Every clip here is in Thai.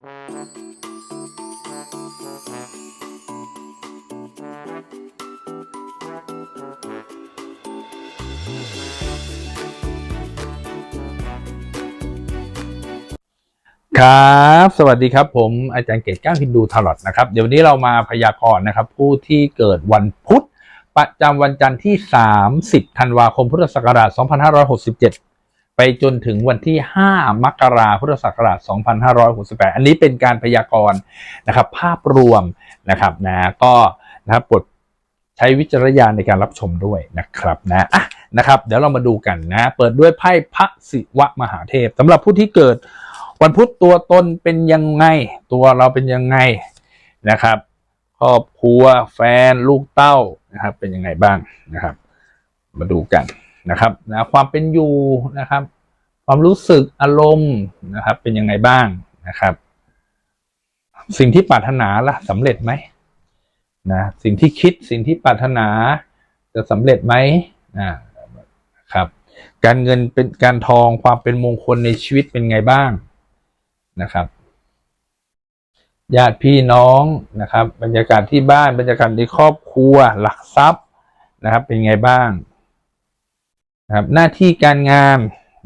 ครับ สวัสดีครับ ผมอาจารย์เกตก้าวฮินดูทารอตนะครับ เดี๋ยววันนี้เรามาพยากรณ์นะครับ ผู้ที่เกิดวันพุธ ประจำวันจันทร์ที่ 30 ธันวาคม พุทธศักราช 2567 ไปจนถึงวันที่ 5 มกราคมพุทธศักราช 2568 อันนี้เป็นการพยากรณ์นะครับ ภาพรวมนะครับนะก็นะครับโปรดใช้วิจารณญาณในการรับชมด้วยนะครับนะอะนะครับ เดี๋ยวเรามาดูกันนะ เปิดด้วยไพ่พระศิวะมหาเทพสำหรับผู้ที่เกิดวันพุธตัวตนเป็นยังไง ตัวเราเป็นยังไงนะครับครอบครัวแฟนลูกเต้านะครับ เป็นยังไงบ้างนะครับ มาดูกัน นะครับนะความเป็นอยู่นะครับ ความรู้สึกอารมณ์นะครับ เป็นยังไงบ้างนะครับ สิ่งที่ปรารถนาล่ะสำเร็จไหมนะสิ่งที่คิดสิ่งที่ปรารถนาจะสำเร็จไหมนะครับ การเงินเป็นการทองความเป็นมงคลในชีวิตเป็นไงบ้างนะครับญาติพี่น้องนะครับ บรรยากาศที่บ้านบรรยากาศในครอบครัว หลักทรัพย์นะครับ เป็นไงบ้าง นะครับหน้าที่การงาน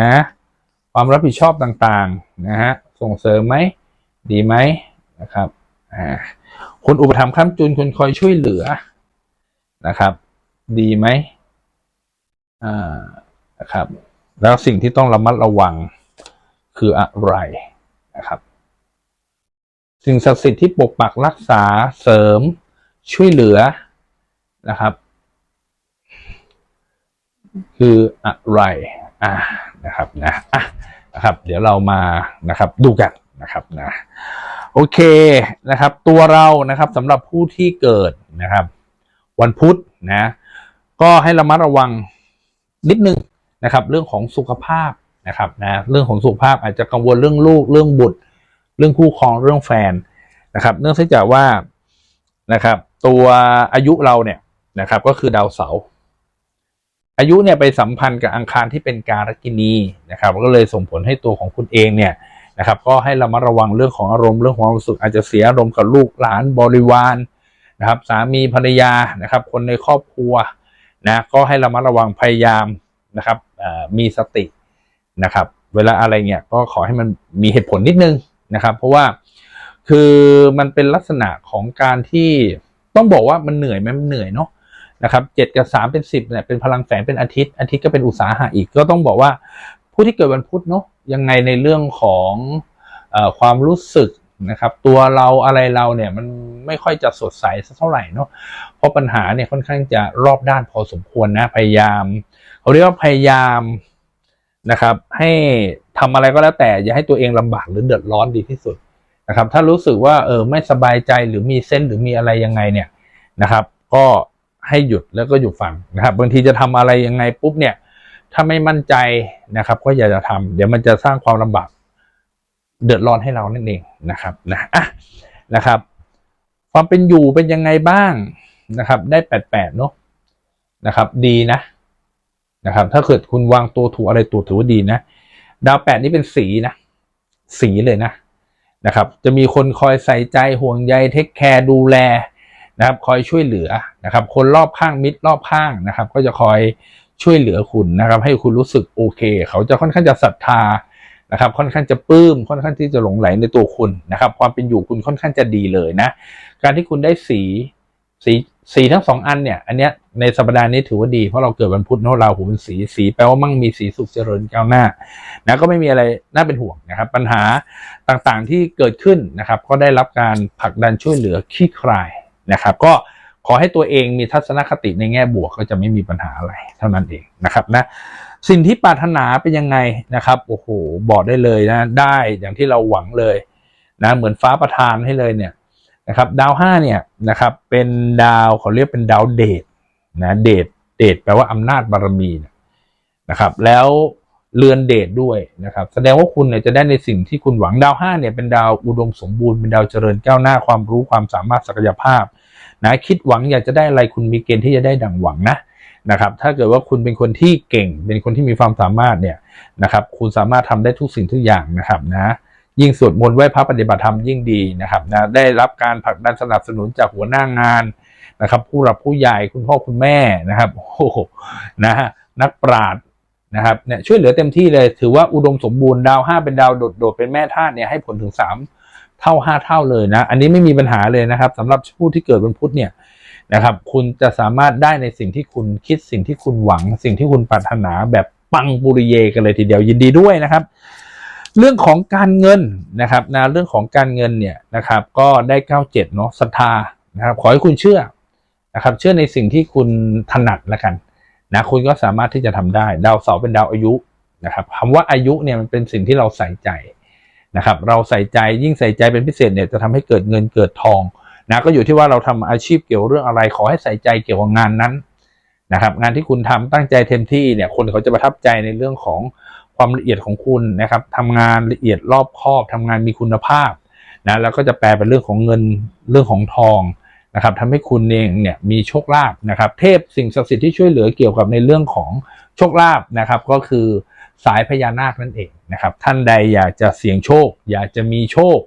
นะความรับผิดชอบต่างๆนะฮะส่งเสริมไหมดีไหมนะครับอ่าคนอุปถัมภ์ค้ำจุนคนคอยช่วยเหลือนะครับ ดีไหมอ่านะครับ แล้วสิ่งที่ต้องระมัดระวังคืออะไรนะครับ สิ่งศักดิ์สิทธิ์ที่ปกปักรักษาเสริมช่วยเหลือนะครับ คืออะไรอ่านะครับนะอะนะครับ เดี๋ยวเรามานะครับดูกันนะครับนะโอเคนะครับ ตัวเรานะครับสำหรับผู้ที่เกิดนะครับ วันพุธนะก็ให้ระมัดระวังนิดนึงนะครับ เรื่องของสุขภาพนะครับนะเรื่องของสุขภาพอาจจะกังวลเรื่องลูกเรื่องบุตร เรื่องคู่ครองเรื่องแฟนนะครับ เนื่องจากว่านะครับ ตัวอายุเราเนี่ยนะครับ ก็คือดาวเสาร์ อายุเนี่ยไปสัมพันธ์กับอังคารที่เป็นการกินีนะครับก็เลยส่งผลให้ตัวของคุณเองเนี่ยนะครับก็ให้ระมัดระวังเรื่องของอารมณ์เรื่องของความรู้สึกอาจจะเสียอารมณ์กับลูกหลานบริวารนะครับสามีภรรยานะครับคนในครอบครัวนะก็ให้ระมัดระวังพยายามนะครับมีสตินะครับเวลาอะไรเงี้ยก็ขอให้มันมีเหตุผลนิดนึงนะครับ เพราะว่าคือมันเป็นลักษณะของการที่ต้องบอกว่ามันเหนื่อยไหมมันเหนื่อยเนาะ นะครับเจ็ดกับสามเป็นสิบเนี่ยเป็นพลังแฝงเป็นอาทิตย์อาทิตย์ก็เป็นอุตสาหะอีกก็ต้องบอกว่าผู้ที่เกิดวันพุธเนาะยังไงในเรื่องของอความรู้สึกนะครับ ตัวเราอะไรเราเนี่ยมันไม่ค่อยจะสดใสสักเท่าไหร่เนาะเพราะปัญหาเนี่ยค่อนข้างจะรอบด้านพอสมควรนะพยายามเขาเรียกว่าพยายามนะครับ ให้ทำอะไรก็แล้วแต่อย่าให้ตัวเองลำบากหรือเดือดร้อนดีที่สุดนะครับ ถ้ารู้สึกว่าเออไม่สบายใจหรือมีเส้นหรือมีอะไรยังไงเนี่ยนะครับ ก็ ให้หยุดแล้วก็หยุดฟังนะครับบางทีจะทำอะไรยังไงปุ๊บเนี่ย ถ้าไม่มั่นใจนะครับ ก็อย่าจะทำเดี๋ยวมันจะสร้างความลำบากเดือดร้อนให้เรานั่นเองนะครับนะอะนะครับ ความเป็นอยู่เป็นยังไงบ้างนะครับ ได้แปดแปดเนาะนะครับ ดีนะนะครับ ถ้าเกิดคุณวางตัวถูกอะไรตัวถือว่าดีนะ ดาวแปดนี่เป็นสีนะ สีเลยนะนะครับ จะมีคนคอยใส่ใจห่วงใยเทคแคร์ดูแล นะครับคอยช่วยเหลือนะครับ คนรอบข้างมิตรรอบข้างนะครับ ก็จะคอยช่วยเหลือคุณนะครับ ให้คุณรู้สึกโอเค เขาจะค่อนข้างจะศรัทธานะครับ ค่อนข้างจะปลื้มค่อนข้างที่จะหลงไหลในตัวคุณนะครับ ความเป็นอยู่คุณค่อนข้างจะดีเลยนะ การที่คุณได้สีสีสีทั้งสองอันเนี่ย อันเนี้ยในสัปดาห์นี้ถือว่าดีเพราะเราเกิดวันพุธเนาะเราหูเป็นสีสีแปลว่ามั่งมีสีสุขเจริญก้าวหน้านะก็ไม่มีอะไรน่าเป็นห่วงนะครับ ปัญหาต่างๆที่เกิดขึ้นนะครับ ก็ได้รับการผลักดันช่วยเหลือขี้คลาย นะครับ ก็ขอให้ตัวเองมีทัศนคติในแง่บวกก็จะไม่มีปัญหาอะไรเท่านั้นเองนะครับนะสิ่งที่ปรารถนาเป็นยังไงนะครับโอ้โหบอกได้เลยนะได้อย่างที่เราหวังเลยนะเหมือนฟ้าประทานให้เลยเนี่ยนะครับดาวห้าเนี่ยนะครับเป็นดาวเขาเรียกเป็นดาวเดชนะเดชเดชแปลว่าอำนาจบารมีนะครับแล้ว เรือนเดชด้วยนะครับ แสดงว่าคุณเนี่ยจะได้ในสิ่งที่คุณหวังดาวห้าเนี่ยเป็นดาวอุดมสมบูรณ์เป็นดาวเจริญก้าวหน้าความรู้ความสามารถศักยภาพนะคิดหวังอยากจะได้อะไรคุณมีเกณฑ์ที่จะได้ดังหวังนะนะครับ ถ้าเกิดว่าคุณเป็นคนที่เก่ง เป็นคนที่มีความสามารถเนี่ยนะครับ คุณสามารถทำได้ทุกสิ่งทุกอย่างนะครับนะยิ่งสวดมนต์ไหว้พระปฏิบัติธรรมยิ่งดีนะครับนะได้รับการผลักดันสนับสนุนจากหัวหน้างานนะครับ ผู้หลักผู้ใหญ่คุณพ่อคุณแม่นะครับโอ้โหนะฮะนักปราชญ์ นะครับเนี่ยช่วยเหลือเต็มที่เลยถือว่าอุดมสมบูรณ์ดาวห้าเป็นดาวโดดๆเป็นแม่ธาตุเนี่ยให้ผลถึงสามเท่าห้าเท่าเลยนะ อันนี้ไม่มีปัญหาเลยนะครับสำหรับผู้ที่เกิดวันพุธเนี่ยนะครับ คุณจะสามารถได้ในสิ่งที่คุณคิดสิ่งที่คุณหวัง สิ่งที่คุณปรารถนาแบบปังปุริเยกันเลยทีเดียวยินดีด้วยนะครับ เรื่องของการเงินนะครับนะเรื่องของการเงินเนี่ยนะครับ ก็ได้เก้าเจ็ดเนาะศรัทธานะครับ ขอให้คุณเชื่อนะครับ เชื่อในสิ่งที่คุณถนัดแล้วกัน นะคุณก็สามารถที่จะทำได้ ดาวเสาร์เป็นดาวอายุนะครับคำว่าอายุเนี่ยมันเป็นสิ่งที่เราใส่ใจนะครับ เราใส่ใจยิ่งใส่ใจเป็นพิเศษเนี่ยจะทำให้เกิดเงินเกิดทองนะก็อยู่ที่ว่าเราทำอาชีพเกี่ยวเรื่องอะไรขอให้ใส่ใจเกี่ยวกับงานนั้นนะครับ งานที่คุณทำตั้งใจเต็มที่เนี่ยคนเขาจะประทับใจในเรื่องของความละเอียดของคุณนะครับทำงานละเอียดรอบคอบทำงานมีคุณภาพนะแล้วก็จะแปลเป็นเรื่องของเงินเรื่องของทอง นะครับทำให้คุณเองเนี่ยมีโชคลาภนะครับ เทพสิ่งศักดิ์สิทธิ์ที่ช่วยเหลือเกี่ยวกับในเรื่องของโชคลาภนะครับ ก็คือสายพญานาคนั่นเองนะครับ ท่านใดอยากจะเสี่ยงโชค อยากจะมีโชค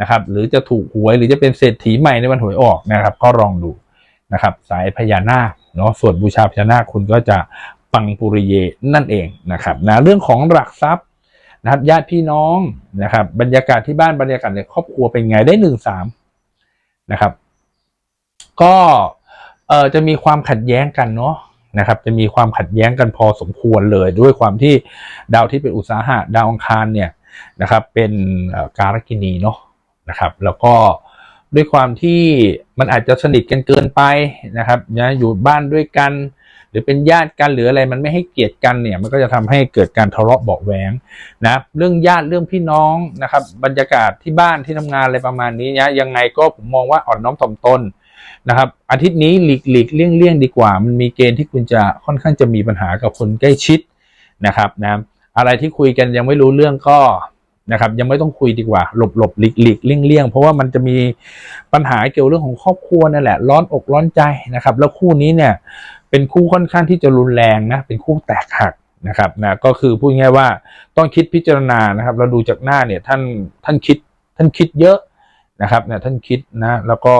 นะครับ หรือจะถูกหวยหรือจะเป็นเศรษฐีใหม่ในวันหวยออกนะครับ ก็ลองดูนะครับ สายพญานาคเนาะส่วนบูชาพญานาคคุณก็จะปังปุริเยนั่นเองนะครับนะเรื่องของหลักทรัพย์นะครับญาติพี่น้องนะครับ บรรยากาศที่บ้านบรรยากาศในครอบครัวเป็นไงได้หนึ่งสามนะครับ ก็เอ่อจะมีความขัดแย้งกันเนาะนะครับ จะมีความขัดแย้งกันพอสมควรเลยด้วยความที่ดาวที่เป็นอุตสาหะดาวอังคารเนี่ยนะครับ เป็นการกินีเนาะนะครับ แล้วก็ด้วยความที่มันอาจจะสนิทกันเกินไปนะครับนะอยู่บ้านด้วยกัน หรือเป็นญาติกันหรืออะไรมันไม่ให้เกียรติกันเนี่ยมันก็จะทำให้เกิดการทะเลาะเบาแหวงนะเรื่องญาติเรื่องพี่น้องนะครับ บรรยากาศที่บ้านที่ทำงานอะไรประมาณนี้นะยังไงก็ผมมองว่าอ่อนน้อมถ่อมตน นะครับ อาทิตย์นี้หลีกหลีกเลี่ยงเลี่ยงดีกว่า มันมีเกณฑ์ที่คุณจะค่อนข้างจะมีปัญหากับคนใกล้ชิดนะครับนะอะไรที่คุยกันยังไม่รู้เรื่องก็นะครับยังไม่ต้องคุยดีกว่า หลบหลบหลีกหลีกเลี่ยงเลี่ยงเพราะว่ามันจะมีปัญหาเกี่ยวเรื่องของครอบครัวนั่นแหละร้อนอกร้อนใจนะครับ แล้วคู่นี้เนี่ยเป็นคู่ค่อนข้างที่จะรุนแรงนะเป็นคู่แตกหักนะครับนะก็คือพูดง่ายว่าต้องคิดพิจารณานะครับ เราดูจากหน้าเนี่ยท่านท่านคิดท่านคิดเยอะนะครับนะท่านคิดนะแล้วก็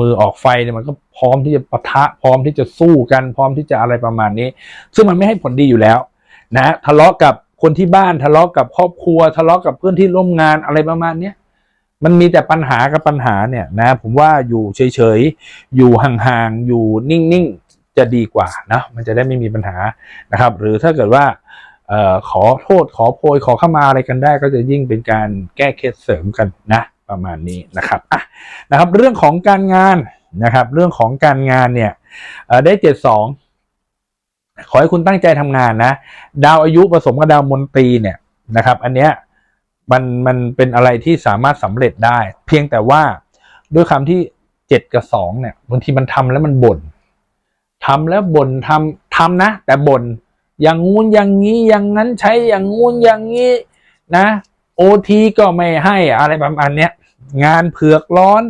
มือออกไฟเนี่ยมันก็พร้อมที่จะปะทะพร้อมที่จะสู้กัน พร้อมที่จะอะไรประมาณนี้ ซึ่งมันไม่ให้ผลดีอยู่แล้ว นะทะเลาะกับคนที่บ้านทะเลาะกับครอบครัว ทะเลาะกับเพื่อนที่ร่วมงานอะไรประมาณเนี้ยมันมีแต่ปัญหากับปัญหาเนี่ยนะ ผมว่าอยู่เฉยๆ อยู่ห่างๆ อยู่นิ่งๆ จะดีกว่านะ มันจะได้ไม่มีปัญหานะครับ หรือถ้าเกิดว่าออขอโทษขอโพยขอเข้ามาอะไรกันได้ ก็จะยิ่งเป็นการแก้เคล็ดเสริมกันนะ ประมาณนี้นะครับอะนะครับ เรื่องของการงานนะครับ เรื่องของการงานเนี่ยได้เจ็ดสองขอให้คุณตั้งใจทำงานนะ ดาวอายุผสมกับดาวมนตรีเนี่ยนะครับ อันเนี้ยมันมันเป็นอะไรที่สามารถสำเร็จได้ เพียงแต่ว่าด้วยคำที่เจ็ดกับสองเนี่ยบางทีมันทำแล้วมันบ่นทำแล้วบ่นทำทำนะ แต่บ่นอย่างงู้นอย่างนี้อย่างนั้นใช้อย่างงู้นอย่างนี้นะโอทีก็ไม่ให้อะไรประมาณเนี้ย งานเผือกร้อน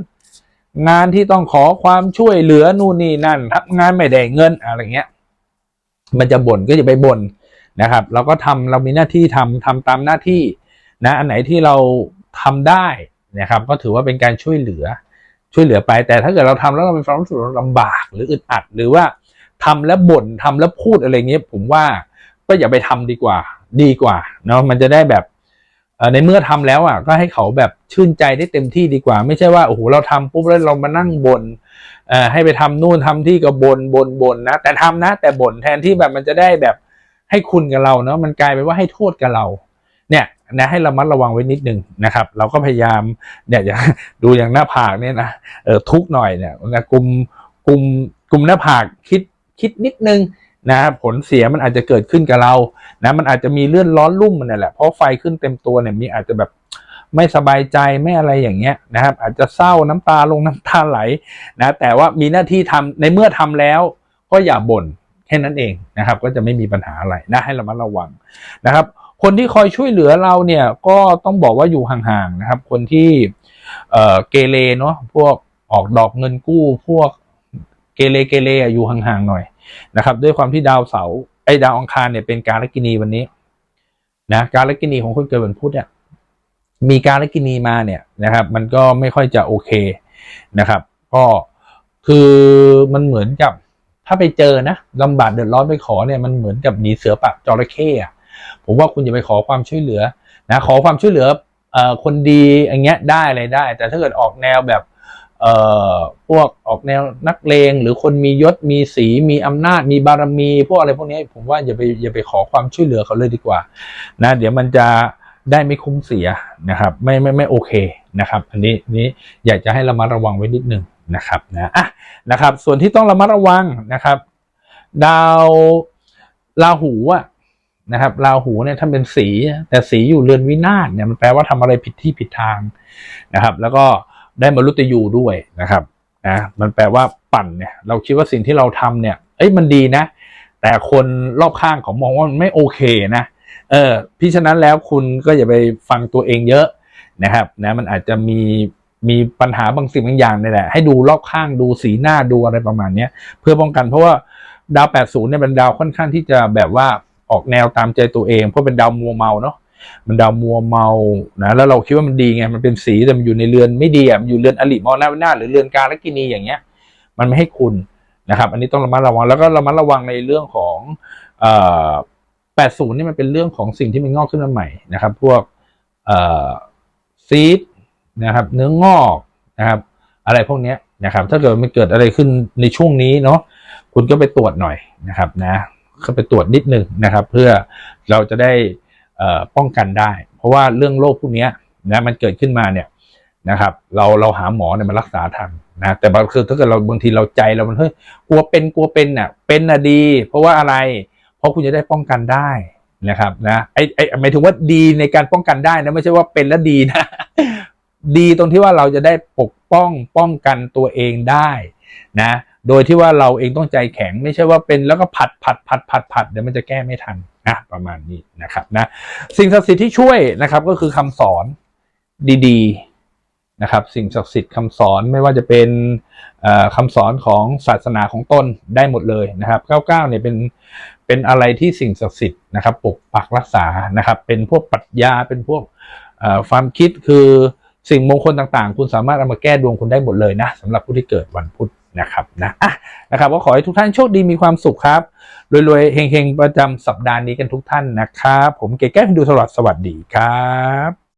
งานที่ต้องขอความช่วยเหลือนู่นนี่นั่นทำงานไม่ได้เงินอะไรเงี้ย มันจะบ่นก็จะไปบ่นนะครับ เราก็ทำเรามีหน้าที่ทำทำตามหน้าที่นะอันไหนที่เราทำได้นะครับ ก็ถือว่าเป็นการช่วยเหลือช่วยเหลือไป แต่ถ้าเกิดเราทำแล้วเราเป็นความรู้สึกลำบาก หรืออึดอัด หรือว่าทำแล้วบ่นทำแล้วพูดอะไรเงี้ยผมว่าก็อย่าไปทำดีกว่า ดีกว่าเนาะมันจะได้แบบ ในเมื่อทำแล้วอะก็ให้เขาแบบชื่นใจได้เต็มที่ดีกว่า ไม่ใช่ว่าโอ้โหเราทำปุ๊บแล้วเรามานั่งบนเอ่อให้ไปทำนู่นทำที่ก็บน่นบ่นบ่นนะ แต่ทำนะ แต่บ่นแทนที่แบบมันจะได้แบบให้คุณกับเราเนาะมันกลายเป็นว่าให้โทษกับเรา เนี่ยนะให้ระมัดระวังไว้นิดนึงนะครับ เราก็พยายามเนี่ยอย่างดูอย่างหน้าผากเนี่ยนะเออทุกหน่อยเนี่ยนะกลุ่มกลุ่มกลุ่มหน้าผากคิดคิดนิดนึง นะผลเสียมันอาจจะเกิดขึ้นกับเรานะมันอาจจะมีเลื่อนร้อนรุ่มมันนั่นแหละเพราะไฟขึ้นเต็มตัวเนี่ยมีอาจจะแบบไม่สบายใจไม่อะไรอย่างเงี้ยนะครับ อาจจะเศร้าน้ำตาลงน้ำตาไหลนะแต่ว่ามีหน้าที่ทำในเมื่อทำแล้ว ก็อย่าบ่นแค่นั้นเองนะครับ ก็จะไม่มีปัญหาอะไรนะให้ระมัดระวังนะครับ คนที่คอยช่วยเหลือเราเนี่ยก็ต้องบอกว่าอยู่ห่างๆนะครับ คนที่เอ่อเกเรเนาะพวกออกดอกเงินกู้ พวกเกเรเกเรอยู่ห่างๆหน่อย นะครับ ด้วยความที่ดาวเสาร์ไอ้ดาวอังคารเนี่ยเป็นการลกินีวันนี้นะการลกินีของคนเกิดวันพุธเนี่ยมีการลกินีมาเนี่ยนะครับ มันก็ไม่ค่อยจะโอเคนะครับ ก็คือมันเหมือนกับถ้าไปเจอนะลำบากเดือดร้อนไปขอเนี่ยมันเหมือนกับหนีเสือปากจระเข้อะผมว่าคุณอย่าไปขอความช่วยเหลือนะขอความช่วยเหลืออคนดีอย่างเงี้ยได้อะไรได้ แต่ถ้าเกิดออกแนวแบบ เอ่อพวกออกแนวนักเลงหรือคนมียศมีสีมีอำนาจมีบารมี พวกอะไรพวกนี้ผมว่าอย่าไปอย่าไปขอความช่วยเหลือเขาเลยดีกว่านะเดี๋ยวมันจะได้ไม่คุ้มเสียนะครับไม่ไม่ไม่โอเคนะครับ อันนี้นี้อยากจะให้ระมัดระวังไว้นิดนึงนะครับนะอะนะครับ ส่วนที่ต้องระมัดระวังนะครับ ดาวราหูอะนะครับราหูเนี่ยท่าเป็นสีแต่สีอยู่เรือนวินาศเนี่ยมันแปลว่าทำอะไรผิดที่ผิดทางนะครับ แล้วก็ ได้มรุตยูด้วยนะครับนะมันแปลว่าปั่นเนี่ยเราคิดว่าสิ่งที่เราทำเนี่ยเอ้ยมันดีนะ แต่คนรอบข้างเขามองว่ามันไม่โอเคนะเออพี่ฉะนั้นแล้วคุณก็อย่าไปฟังตัวเองเยอะนะครับนะมันอาจจะมีมีปัญหาบางสิ่งบางอย่างนี่แหละ ให้ดูรอบข้างดูสีหน้าดูอะไรประมาณเนี้ยเพื่อป้องกันเพราะว่าดาว 80เนี่ยเป็นดาวค่อนข้างที่จะแบบว่าออกแนวตามใจตัวเอง เพราะเป็นดาวมัวเมาเนาะ มันดาวมัวเมานะแล้วเราคิดว่ามันดีไงมันเป็นสีแต่มันอยู่ในเรือนไม่ดีอะมันอยู่เรือนอลิมอนาวินาหรือเรือนกาลกินีอย่างเงี้ย มันไม่ให้คุณนะครับ อันนี้ต้องระมัดระวังแล้วก็ระมัดระวังในเรื่องของเอ่อ80นี่มันเป็นเรื่องของสิ่งที่มันงอกขึ้นมาใหม่นะครับ พวกเอ่อซีดนะครับ เนื้องอกนะครับ อะไรพวกเนี้ยนะครับ ถ้าเกิดมันเกิดอะไรขึ้นในช่วงนี้เนาะคุณก็ไปตรวจหน่อยนะครับนะก็ไปตรวจนิดนึงนะครับ เพื่อเราจะได้ ป้องกันได้ เพราะว่าเรื่องโรคพวกนี้นะมันเกิดขึ้นมาเนี่ยนะครับเราเราหาหมอเนี่ยมารักษาทันนะแต่บางคือถ้าเกิดเราบางทีเราใจเรามันเฮ้ยกลัวเป็นกลัวเป็นน่ะเป็นน่ะดี เพราะว่าอะไร เพราะคุณจะได้ป้องกันได้นะครับนะไอไอหมายถึงว่าดีในการป้องกันได้นะไม่ใช่ว่าเป็นแล้วดีนะ ดีตรงที่ว่าเราจะได้ปกป้องป้องกันตัวเองได้นะโดยที่ว่าเราเองต้องใจแข็งไม่ใช่ว่าเป็นแล้วก็ผัดผัดผัดผัดผัดเดี๋ยวมันจะแก้ไม่ทัน นะประมาณนี้นะครับนะสิ่งศักดิ์สิทธิ์ที่ช่วยนะครับก็คือคำสอนดีๆนะครับ สิ่งศักดิ์สิทธิ์คำสอนไม่ว่าจะเป็นเอ่อคำสอนของศาสนาของตนได้หมดเลยนะครับ99เนี่ยเป็นเป็นอะไรที่สิ่งศักดิ์สิทธิ์นะครับปกปักรักษานะครับ เป็นพวกปรัชญาเป็นพวกความคิดคือสิ่งมงคลต่างๆ คุณสามารถเอามาแก้ดวงคุณได้หมดเลยนะสำหรับผู้ที่เกิดวันพุธ นะครับนะอะนะครับก็ขอให้ทุกท่านโชคดีมีความสุขครับรวยๆเฮงๆ ประจำสัปดาห์นี้กันทุกท่านนะครับ ผมเก๋แก้วพินดูสวัสดิ์สวัสดีครับ